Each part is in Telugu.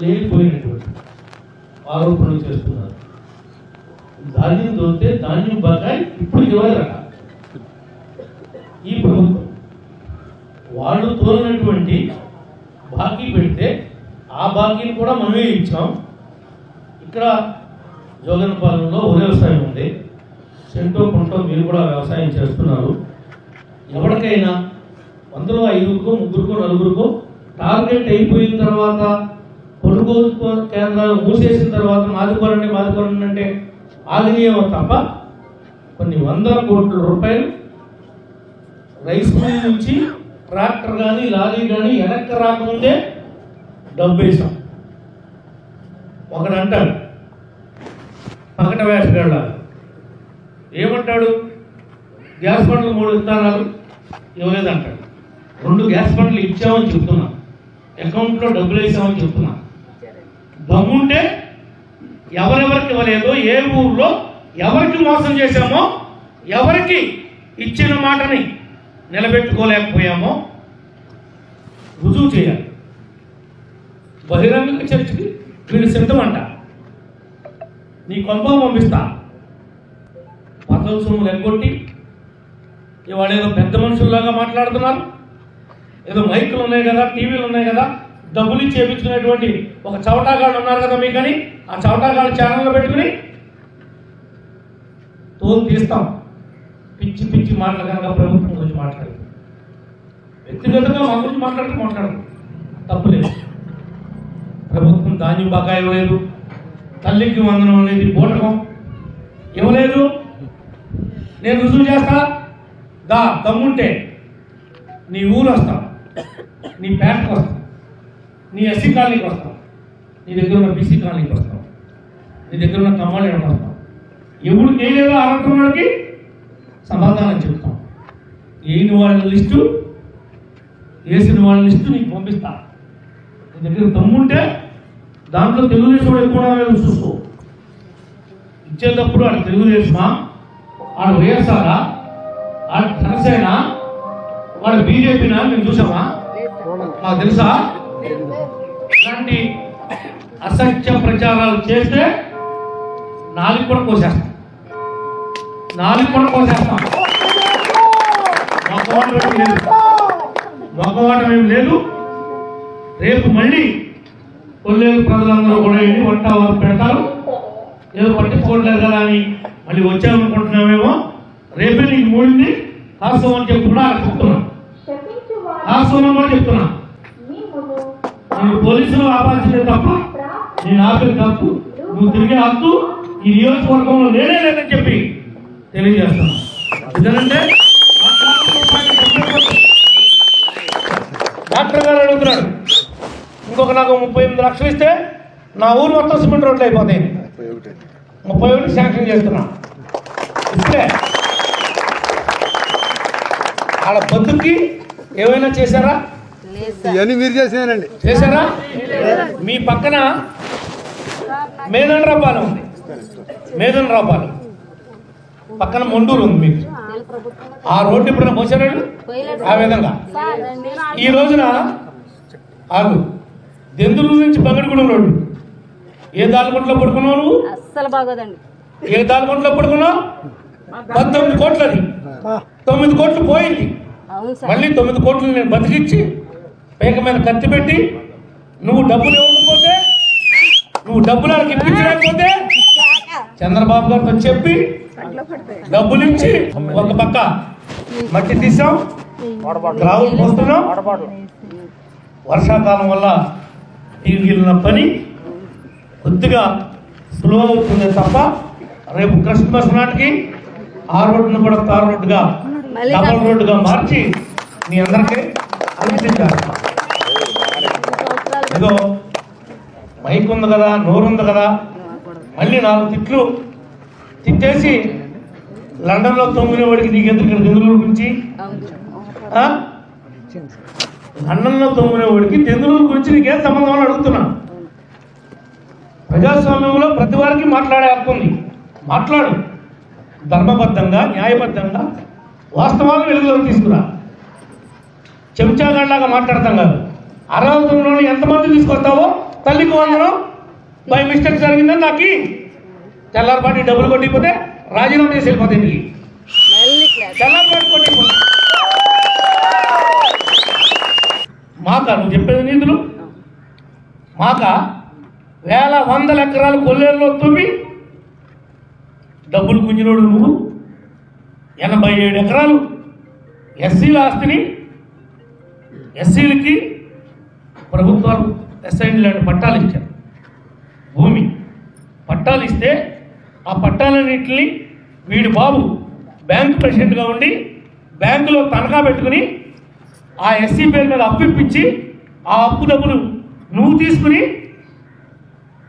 లేనిపోయినటువంటి ఆరోపణలు చేస్తున్నారు. ధాన్యం దొరికితే ధాన్యం బకాయి ఇప్పుడు ఇరవై రకాలు. ఈ ప్రభుత్వం వాళ్ళు తోలినటువంటి బాకీ పెడితే ఆ బాకీని కూడా మనమే ఇచ్చాం. ఇక్కడ జోగనపాలెంలో ఒరే వ్యవసాయం ఉంది. సెంటో పంటో మీరు కూడా వ్యవసాయం చేస్తున్నారు. ఎవరికైనా వందలో ఐదుగురుకో ముగ్గురుకో నలుగురుకో టార్గెట్ అయిపోయిన తర్వాత కొనుగోలు కేంద్రాలు మూసేసిన తర్వాత మాదికోరండి మాదికోరండి అంటే ఆగినేమో తప్ప కొన్ని వందల కోట్ల రూపాయలు రైస్ మిల్ నుంచి ట్రాక్టర్ కానీ లారీ కానీ వెనక్కి రాకముందే డబ్బు వేసాం ఒకడు అంటాడు పక్కన వేసుకెళ్ళాలి ఏమంటాడు? గ్యాస్ బండ్లు మూడు విత్తనాలు ఇవ్వలేదంటాడు. రెండు గ్యాస్ బండ్లు ఇచ్చామని చెప్తున్నాను అకౌంట్లో డబ్బులు వేసామని చెప్తున్నా. దమ్ముంటే ఎవరెవరికి ఇవ్వలేదో ఏ ఊర్లో ఎవరికి మోసం చేశామో ఎవరికి ఇచ్చిన మాటని నిలబెట్టుకోలేకపోయామో రుజువు చేయాలి. బహిరంగ చర్చకి వీళ్ళు సిద్ధమంట. నీ కొంప పంపిస్తా. పదవి సొమ్ములు ఎగ్గొట్టి ఇవాళ ఏదో పెద్ద మనుషుల్లాగా మాట్లాడుతున్నారు. ఏదో మైకులు ఉన్నాయి కదా టీవీలు ఉన్నాయి కదా డబ్బులు చేపించుకునేటువంటి ఒక చవటాగాడు ఉన్నారు కదా మీకని ఆ చవటాగాడు ఛానల్లో పెట్టుకుని తోలు తీస్తాం. పిచ్చి పిచ్చి మాటలు కనుక ప్రభుత్వం గురించి మాట్లాడదు. వ్యక్తిగతంగా మన గురించి మాట్లాడితే మాట్లాడదు. తప్పులేదు ప్రభుత్వం ధాన్యం బాగా ఇవ్వలేదు. తల్లికి వందనం అనేది బోటకం. ఇవ్వలేదు. నేను రుజువు చేస్తా. దా దమ్ముంటే నీ ఊరు వస్తా. నీ పేటకు వస్తా. నీ ఎస్సీ కాలనీకి వస్తాం. నీ దగ్గర ఉన్న బీసీ కాలనీకి వస్తాం. నీ దగ్గర ఉన్న కమ్మాళ్ళకి వస్తాం. ఎవరు చేయలేదో వాళ్ళకి సమాధానం చెప్తాం. ఏని వాళ్ళ లిస్టు? వేసిన వాళ్ళ లిస్టు నీకు పంపిస్తా. నీ దగ్గర దమ్ముంటే దాంట్లో తెలుగుదేశం ఎక్కువ చూసుకో. ఇచ్చేటప్పుడు ఆడ తెలుగుదేశమా? ఆడ వైఎస్ఆరా? ఆడ జనసేన? వాడు బీజేపీనా? మేము చూసామా మాకు తెలుసా? ఇలాంటి అసత్య ప్రచారాలు చేస్తే నాలుగు కూడా కోసేస్తాం. నాలుగు కూడా కోసేస్తాం. మొక్కవాటం లేదు. మొక్కవాటం ఏం లేదు. రేపు మళ్ళీ కొల్లేరు ప్రజలందరూ కూడా వెళ్ళి వంట వారు పెడతారు. ఏదో పట్టించుకోవట్లేదు కదా అని మళ్ళీ వచ్చామనుకుంటున్నామేమో. రేపే నీకు మూడింది. అని చెప్తున్నా. చెప్తున్నా హాస్యం కూడా చెప్తున్నా. నువ్వు పోలీసులు ఆపాల్సిందే తప్ప నేను ఆపేది తప్పు. నువ్వు తిరిగే హక్కు ఈ నియోజకవర్గంలో లేనే లేదని చెప్పి తెలియజేస్తాను. ఎందుకంటే డాక్టర్ గారు అడుగుతున్నాడు ఇంకొక నాకు ముప్పై ఎనిమిది లక్షలు ఇస్తే నా ఊరు మొత్తం సిమెంట్ రోడ్లు అయిపోతాయి. ముప్పై ఒకటి శాంక్షన్ చేస్తున్నా. ఇస్తే వాళ్ళ బతుకి ఏమైనా చేశారా? ఇవన్నీ మీరు చేసినారండి చేశారా? మీ పక్కన మేదన్ రాపాలు ఉంది. మేదన్ రాపాలు పక్కన మొండూరు ఉంది మీకు. ఆ రోడ్డు ఎప్పుడైనా పోసారా ఆ విధంగా. ఈ రోజున ఆగు. దెందులు నుంచి పగడిగూడెం రోడ్డు. ఏ దాల్కొండలో పడుకున్నావు నువ్వు? అస్సలు బాగోదండి. ఏ దాల్కొండలో పడుకున్నావు? పంతొమ్మిది కోట్లది. తొమ్మిది కోట్లు పోయింది. అవును సార్. మళ్ళీ తొమ్మిది కోట్లు నేను బతికిచ్చి పేక మీద కత్తి పెట్టి నువ్వు డబ్బులు ఇవ్వకపోతే నువ్వు డబ్బులు వాళ్ళకి ఇప్పించలేకపోతే చంద్రబాబు గారితో చెప్పి డబ్బులు ఇచ్చి ఒక పక్క మట్టి తీసాం గ్రావులు పోస్తున్నాం. వర్షాకాలం వల్ల తీగిలిన పని కొద్దిగా స్లో అవుతుంది తప్ప రేపు క్రిస్మస్ నాటికి ఆ రోడ్డును కూడా తార్ రోడ్డుగా డబల్ రోడ్డుగా మార్చి మీ అందరికీ అందించారు ఏదో మైక్ ఉంది కదా నోరు ఉంది కదా. మళ్ళీ నాలుగు తిట్లు తిట్టేసి లండన్లో తొమ్మిది వాడికి నీకెందుకు ఇక్కడ గురించి? లండన్లో తొమ్మిది వాడికి దెందులూరు గురించి నీకేం సంబంధం అని అడుగుతున్నా. ప్రజాస్వామ్యంలో ప్రతి వారికి మాట్లాడే హక్కు ఉంది. మాట్లాడు. ధర్మబద్ధంగా న్యాయబద్ధంగా వాస్తవాలు వెలుగులోకి తీసుకురా. చెంచాగాళ్ళలాగా మాట్లాడతాం కాదు. అర్హతలోని ఎంతమంది తీసుకొస్తావో? తల్లికి వందనం. బై మిస్టేక్ జరిగిందని నాకు. తెల్లారిపాటి డబ్బులు కొట్టిపోతే రాజీనామా చేసి వెళ్ళిపోతే ఇంటికి తెల్లారిపాటి కొట్టిపోతే. మాక నువ్వు చెప్పేది నీతులు మాక వేల వందల ఎకరాలు కొల్లేరులో తుమ్మి డబ్బులు గుంజినోడు నువ్వు. ఎనభై ఏడు ఎకరాలు ఎస్సీల ఆస్తిని ఎస్సీలకి ప్రభుత్వాలు ఎస్ఐన్ ల్యాండ్ పట్టాలు ఇచ్చారు. భూమి. పట్టాలు ఇస్తే ఆ పట్టాలన్నింటినీ వీడి బాబు బ్యాంక్ ప్రెసిడెంట్గా ఉండి బ్యాంకులో తనఖా పెట్టుకుని ఆ ఎస్సీ పేరు మీద అప్పు ఇప్పించి ఆ అప్పు డబ్బులు నువ్వు తీసుకుని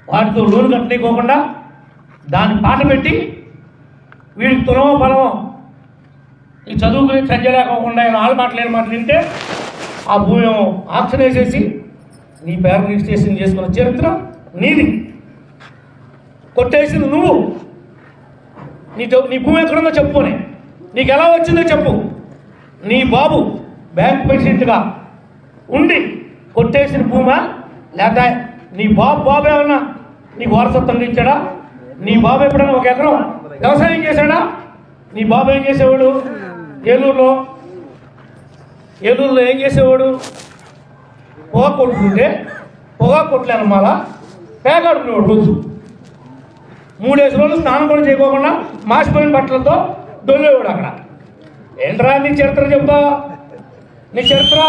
వాటితో లోన్ కట్టనీకోకుండా దాన్ని పాట పెట్టి వీడికి తులమో బలమో ఈ చదువుకుని చంచలేకోకుండా ఆయన ఆలు మాట్లాడిన మాట వింటే ఆ భూమి ఆక్షన్ ఆప్షన్ వేసేసి నీ పేరు రిజిస్ట్రేషన్ చేసుకున్న చరిత్ర నీది. కొట్టేసింది నువ్వు. నీ నీ భూమి ఎక్కడుందో చెప్పుకొని నీకు ఎలా వచ్చిందో చెప్పు. నీ బాబు బ్యాంక్ ప్రెసిడెంట్గా ఉండి కొట్టేసిన భూమా? లేక నీ బాబు బాబు ఏమన్నా నీకు వారసత్వం ఇచ్చాడా? నీ బాబు ఎప్పుడైనా ఒక ఎకరం వ్యవసాయం చేశాడా? నీ బాబు ఏం చేసేవాడు? ఏలూరులో. ఏలూరులో ఏం చేసేవాడు? పొగ కొట్టుకుంటే పొగ కొట్టలేను మళ్ళా పేకాడుకునేవాడు రోజు. మూడేసి రోజులు స్నానం కూడా చేయకోకుండా మాసిపోయిన బట్టలతో దొల్లేవాడు అక్కడ. ఏంట్రా నీ చరిత్ర చెప్తా? నీ చరిత్ర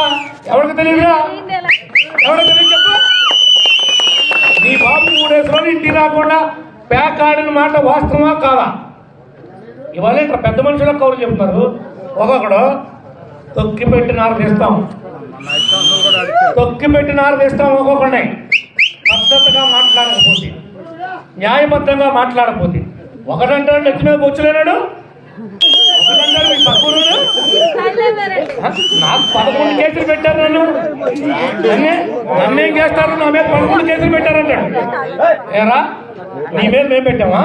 ఎవరికి తెలియదురా? ఎవరికి తెలియదు చెప్పు. నీ బాబు మూడేసి రోజులు ఇంటికి రాకుండా పేకాడిన మాట వాస్తవమా కాదా? ఇవాళ ఇట్లా పెద్ద మనుషులకు కౌలు చెప్తున్నారు? ఒక్కొక్కడు తొక్కి పెట్టి నార తీస్తాం. తొక్కి పెట్టి నార తీస్తాం ఒక్కొక్కడిని. పద్ధతిగా మాట్లాడకపోతే న్యాయబద్ధంగా మాట్లాడకపోతే ఒకటంటాడు నెత్తి మీద కూర్చోలేనాడు ఒకడంటాడు మీ పక్కనుడు నాకు పదకొండు కేసులు పెట్టారు నన్ను. నన్నేం చేస్తారు? నా మీద పదకొండు కేసులు పెట్టారంటాడు. ఏరా నీ మీద మేము పెట్టామా?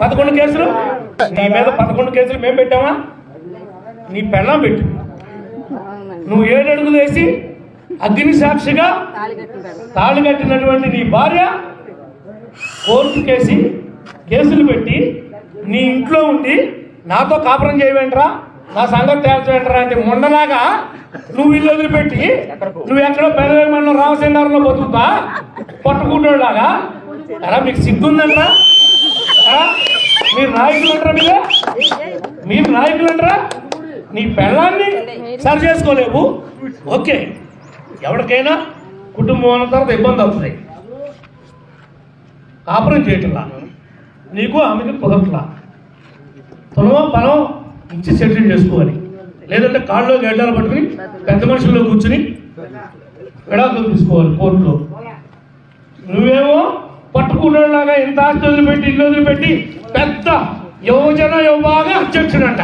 పదకొండు కేసులు? నీ మీద పదకొండు కేసులు మేము పెట్టామా? నీ పెళ్ళం పెట్టు. నువ్వు ఏడు అడుగులు వేసి అగ్ని సాక్షిగా తాళి కట్టినటువంటి నీ భార్య కోర్టు కేసి కేసులు పెట్టి నీ ఇంట్లో ఉండి నాతో కాపురం చేయవేంట్రా? నా సంగతి తేల్చవేంట్రా అంటే మొండలాగా నువ్వు ఇల్లు వదిలిపెట్టి నువ్వు ఎక్కడో పెదవేమన్నా రామసేనారంలో బతుకుతా పట్టుకుంటోళ్ళలాగా? అలా మీకు సిగ్గుందంట్రా? మీరు నాయకులు అంటారా మీరు? మీరు నాయకులు అంటారా నీ పెళ్ళాన్ని సరి చేసుకోలేవు? ఓకే. ఎవరికైనా కుటుంబం అన్న తర్వాత ఇబ్బంది అవుతుంది. కాపురం చేయట్లా. నీకు ఆమెకి కుదరట్లా. పొలం పొలం ఇచ్చి సెటిల్ చేసుకోవాలి. లేదంటే కాళ్ళలో గడ్డాలు పట్టుకుని పెద్ద మనుషుల్లో కూర్చుని విడాకులు తీసుకోవాలి కోర్టులో. నువ్వేమో పట్టుకునేలాగా ఎంత ఆస్తి వదిలిపెట్టి ఇల్లు వదిలిపెట్టి పెద్ద యువజన యువగా అధ్యక్షుడంట.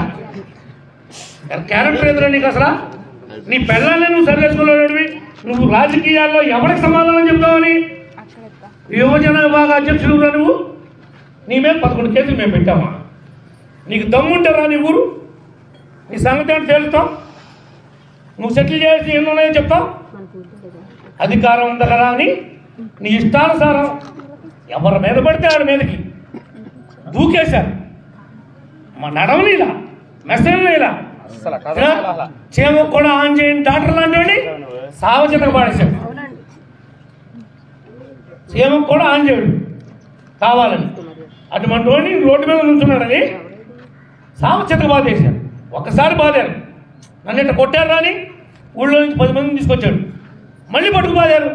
క్యారెక్టర్ ఎదురా నీకు అసలు? నీ పెళ్ళాన్ని నువ్వు సరిచేసుకోలేడివి నువ్వు రాజకీయాల్లో ఎవరికి సమాధానం చెప్తావని? యువజన విభాగ అధ్యక్షుడుగా నువ్వు? నీ మీద పదకొండు కేసులు మేము పెట్టామా? నీకు దమ్ముంటారా నీ ఊరు. నీ సంగతి ఏంటో తేలుతాం నువ్వు సెటిల్ చేసి ఎన్ని ఉన్నాయో చెప్తావు? అధికారం ఉంది కదా అని నీ ఇష్టానుసారం ఎవరి మీద పడితే ఆడి మీదకి. దూకేశారు. మా నడవలేలా మెసేజ్ లేలా చేమ కూడా ఆన్ చేయని డాక్టర్ లాంటి సావచితకు పాడేశాడు. సీఎం కూడా ఆన్ చేయడు. కావాలని. అటువంటి వాడిని రోడ్డు మీద నుంచున్నాడని సామచిత్ర బాధేశాడు. ఒక్కసారి బాధారు. నన్ను ఇట్లా కొట్టారు రాని ఊళ్ళో నుంచి పది మందిని తీసుకొచ్చాడు. మళ్ళీ పట్టుకు బాధారు.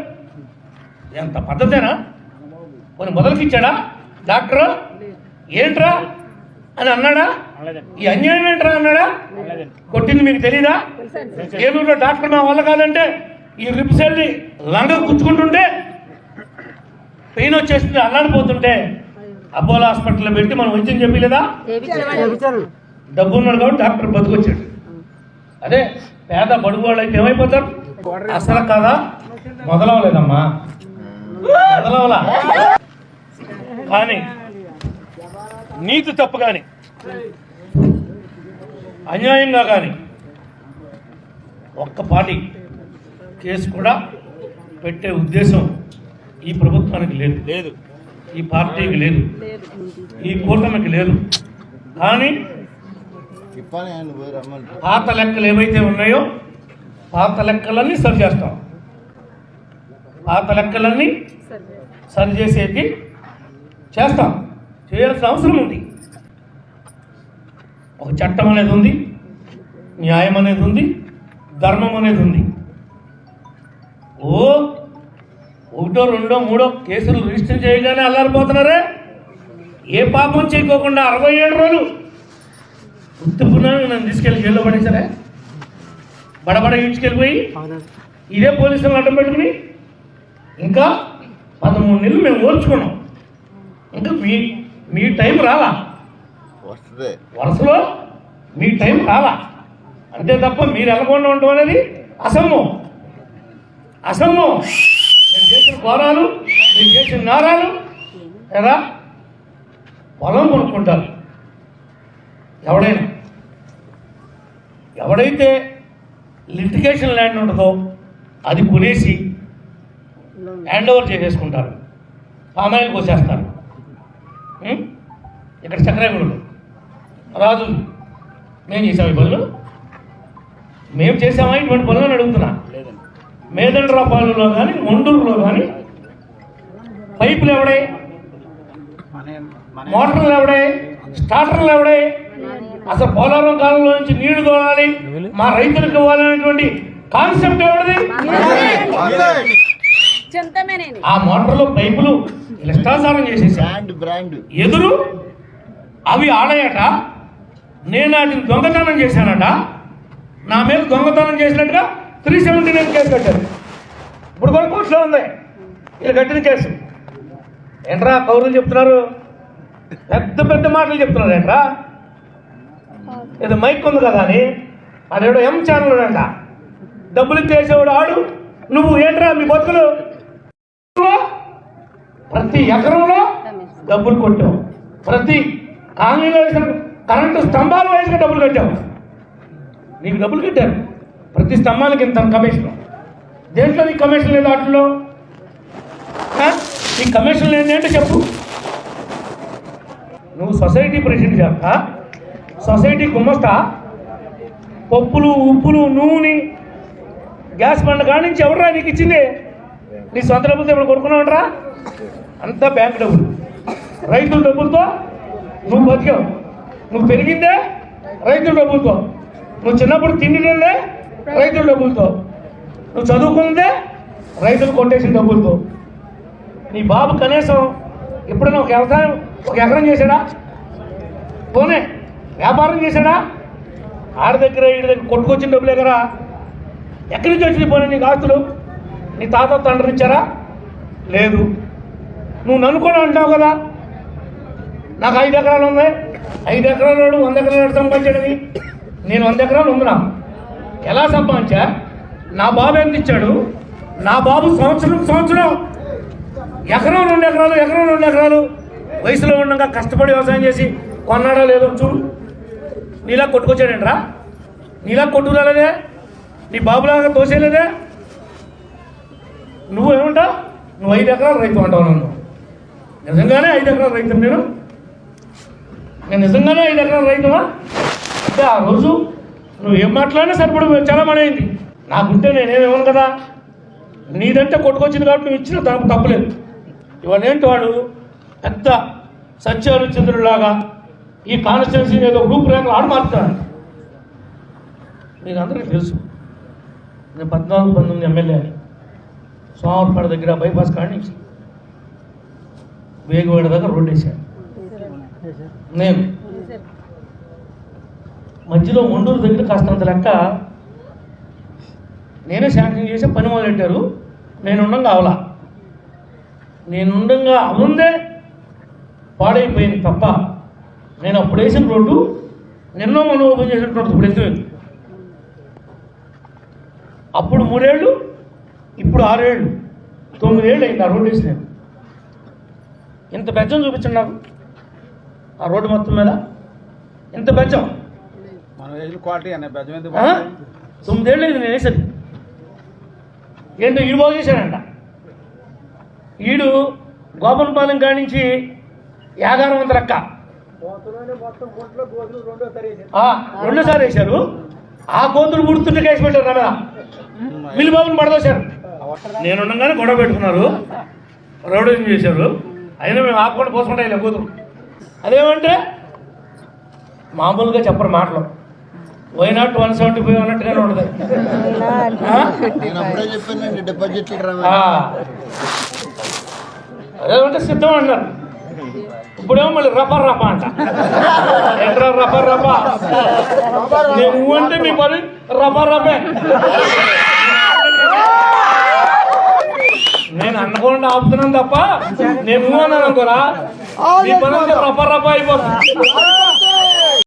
ఎంత పద్ధతేనా? కొన్ని మొదలకిచ్చాడా డాక్టర్? ఏంట్రా? అని అన్నాడా? ఈ అన్యాయం ఏంట్రా అన్నాడా? కొట్టింది మీకు తెలీదా? ఏలూరులో డాక్టర్ మా వల్ల కాదంటే ఈ రిప్స్ వెళ్ళి లంగ గుచ్చుకుంటుంటే పెయిన్ వచ్చేస్తుంది అల్లాడిపోతుంటే అపోలో హాస్పిటల్లో పెట్టి మనం వైద్యం చెప్పలేదా? డబ్బు ఉన్నాడు కాబట్టి డాక్టర్ బతుకొచ్చాడు. అదే పేద బడుగు వాళ్ళు అయితే ఏమైపోతారు? అసలు కదా? మొదలవలేదమ్మా. మొదలవలా? కానీ నీతి తప్పు కానీ అన్యాయంగా కానీ ఒక్క పాటి కేసు కూడా పెట్టే ఉద్దేశం ఈ ప్రభుత్వానికి లేదు. లేదు. ఈ పార్టీకి లేదు. ఈ కూటమికి లేదు. కానీ పాత లెక్కలు ఏవైతే ఉన్నాయో పాత లెక్కలన్నీ సరి చేస్తాం. పాత లెక్కలన్నీ సరి చేసేది చేస్తాం. చేయాల్సిన అవసరం ఉంది. ఒక చట్టం అనేది ఉంది న్యాయం అనేది ఉంది ధర్మం అనేది ఉంది. ఓ ఒకటో రెండో మూడో కేసులు రిజిస్టర్ చేయగానే అల్లారిపోతున్నారే? ఏ పాపం చేయకోకుండా అరవై ఏడు రోజులు ఉత్తుకున్నాను నన్ను తీసుకెళ్ళి జైల్లో పడేశారే? బడబడ ఈడ్చుకెళ్ళిపోయి ఇదే పోలీసులను అడ్డం పెట్టుకుని ఇంకా పదమూడు నెలలు మేము ఓర్చుకున్నాం. ఇంకా మీ మీ టైం రాలా. వస్తుంది. వరుసలో మీ టైం రాలా. అంతే తప్ప మీరు వెళ్ళకుండా ఉండడం అనేది అసమ్మం. అసమ్మం. నేను చేసిన ఘోరాలు నేను చేసిన నారాలు కదా? పొలం కొనుక్కుంటారు. ఎవడైనా. ఎవడైతే లిటిగేషన్ ల్యాండ్ ఉంటుందో అది కొనేసి హ్యాండ్ ఓవర్ చేసేసుకుంటారు. పామాయిల్ కోసేస్తారు? ఇక్కడ చక్రగుడులు. రాజు మేము చేసాం ఈ పనులు? మేము చేసామా ఇటువంటి పనులు అని అడుగుతున్నా. లేదండి. మేదండ్రాపాలలో కానీ మొండూరులో కానీ పైపులు ఎవడే? మోటార్లు ఎవడే? స్టార్టర్లు ఎవడే? అసలు పోలవరం కాలంలో నుంచి నీళ్ళు తోడాలి మా రైతులకు ఇవ్వాలనేటువంటి కాన్సెప్ట్ ఎవరిది? ఆ మోటార్లో పైపులు ఇష్టాసారం చేసేసా. ఎదురు అవి ఆడయట. నేను వాటిని దొంగతనం చేశానట. నా మీద దొంగతనం చేసినట్టుగా త్రీ సెవెంటీ నైన్ కేసు కట్టారు. ఇప్పుడు కూడా కోర్టులో ఉంది. వీళ్ళు కట్టిన కేసు. ఏంట్రా కౌరులు చెప్తున్నారు? పెద్ద పెద్ద మాటలు చెప్తున్నారు ఏంట్రా? ఇది మైక్ ఉంది కదా అని. అదేడో ఎం ఛానల్ అంట. డబ్బులు ఇచ్చేసేవాడు ఆడు. నువ్వు ఏంట్రా మీ బతుకులు? ప్రతి ఎకరంలో డబ్బులు కొట్టావు. ప్రతి కాలనీలో వేసిన కరెంటు స్తంభాలు వేసుకుని డబ్బులు కట్టావు. నీకు డబ్బులు కట్టారు. ప్రతి స్తంభానికి ఇంత కమిషన్ దేంట్లో నీకు కమిషన్ లేదు వాటిలో నీ కమిషన్ లేదు అంటే చెప్పు. నువ్వు సొసైటీ ప్రెసిడెంట్ చేస్తా సొసైటీ గుమ్మస్తా పప్పులు ఉప్పులు నూనె గ్యాస్ బండ కాడి నుంచి నీకు ఇచ్చింది? నీ సొంత డబ్బులతో ఇప్పుడు కొనుక్కున్నావుంటరా? అంతా బ్యాంక్ డబ్బులు. రైతుల డబ్బులతో నువ్వు బతికావు. నువ్వు పెరిగిందే రైతుల డబ్బులతో. నువ్వు చిన్నప్పుడు తిండిలే రైతుల డబ్బులతో. నువ్వు చదువుకుందే రైతులు కొట్టేసిన డబ్బులతో. నీ బాబు కనీసం ఎప్పుడైనా ఒక వ్యవసాయం ఒక ఎకరం చేశాడా? పోనే వ్యాపారం చేశాడా? ఆడి దగ్గర ఈడి దగ్గర కొట్టుకొచ్చిన డబ్బులే కదా. ఎక్కడి నుంచి వచ్చింది పోనీ నీకు ఆస్తులు? నీ తాత తండ్రి ఇచ్చారా లేదు. నువ్వు నన్ను కూడా అంటావు కదా. నాకు ఐదు ఎకరాలు ఉన్నాయి ఐదు ఎకరాలు వాడు వంద ఎకరాలు సంపాదించాడని నేను వంద ఎకరాలు ఉందినా. ఎలా సంపాదించా? నా బాబు ఎంత ఇచ్చాడు? నా బాబు సంవత్సరం సంవత్సరం ఎకరం రెండు ఎకరాలు ఎకరం రెండు ఎకరాలు వయసులో ఉండగా కష్టపడి వ్యవసాయం చేసి కొన్నాడా లేదో చూడు. నీలా కొట్టుకొచ్చాడంట్రా. నీలా కొట్టుకురాలేదే. నీ బాబులాగా తోసేయలేదే నువ్వు ఏమంటావు? నువ్వు ఐదు ఎకరాలు రైతు అంటావు నన్ను. నిజంగానే ఐదు ఎకరాలు రైతు నేను. నేను నిజంగానే ఐదు ఎకరాలు రైతువా? అంటే ఆ రోజు నువ్వు ఏం మాట్లాడినా సరిపడు చాలా మనైంది నాకుంటే నేనేమేమను కదా? నీదంటే కొట్టుకొచ్చింది కాబట్టి నువ్వు ఇచ్చిన దానికి తప్పలేదు ఇవన్నేంటి వాడు? పెద్ద సత్యహరిచంద్రులాగా ఈ కాన్స్టిట్యున్సీ ఏదో గ్రూప్ ర్యాంక్ ఆడు మారుతాడు మీకు అందరికీ తెలుసు. నేను పద్నాలుగు పంతొమ్మిది ఎమ్మెల్యే సోమవారపాడ దగ్గర బైపాస్ కాడి నుంచి వేగవాడ దగ్గర రోడ్డు వేశాను. నేను. మధ్యలో మండూరు దగ్గర కాస్తంత లెక్క నేనే శాంక్షన్ చేసి పని మొదలెట్టారు. నేను ఉండంగా అవలా. నేను ఉండంగా అముందే పాడైపోయింది తప్ప నేను అప్పుడు వేసిన రోడ్డు నిన్నో మనం ఓపెన్ రోడ్డు ఇప్పుడు ఎత్తు అప్పుడు మూడేళ్ళు ఇప్పుడు ఆరేళ్ళు తొమ్మిదేళ్ళు అయింది ఆ రోడ్డు వేసిన ఇంత పెద్దం చూపించండి నాకు. ఆ రోడ్డు మొత్తం మీద? మనం వేసిన క్వాలిటీ అనే ఎందుకు? తొమ్మిదేళ్ళు నేను వేసేది. ఏంటో ఇరు బాగు చేశానంట ఈడు గోపనపాలెం కాడి నుంచి యాగారం ఉంది రక్క ఆ, రెండోసారి వేశారు. ఆ గోతులు పుడుతుంటే కేసు పెట్టారు నా మీద మిల్లిబాబుని పడదోశారు. నేను ఉండగానే గొడవ పెట్టుకున్నారు. రౌడీజం చేశారు. అయినా మేము ఆకుండా పోసుకుంటా ఇలా కూతురు. అదేమంటే? మామూలుగా చెప్పరు మాటలు. Why not one seventy five అన్నట్టుగానే ఉండదు. అదేమంటే సిద్ధం అన్నారు ఇప్పుడేమో మళ్ళీ రప రప అంట. ఏంట్రా రప రప. నేను ఊ అంటే మీ పని రప రపే. నేను అనకుండా ఆపుతున్నాను తప్ప నేను అనుకోరా? మీ పని అంతా రప రప అయిపోతుంది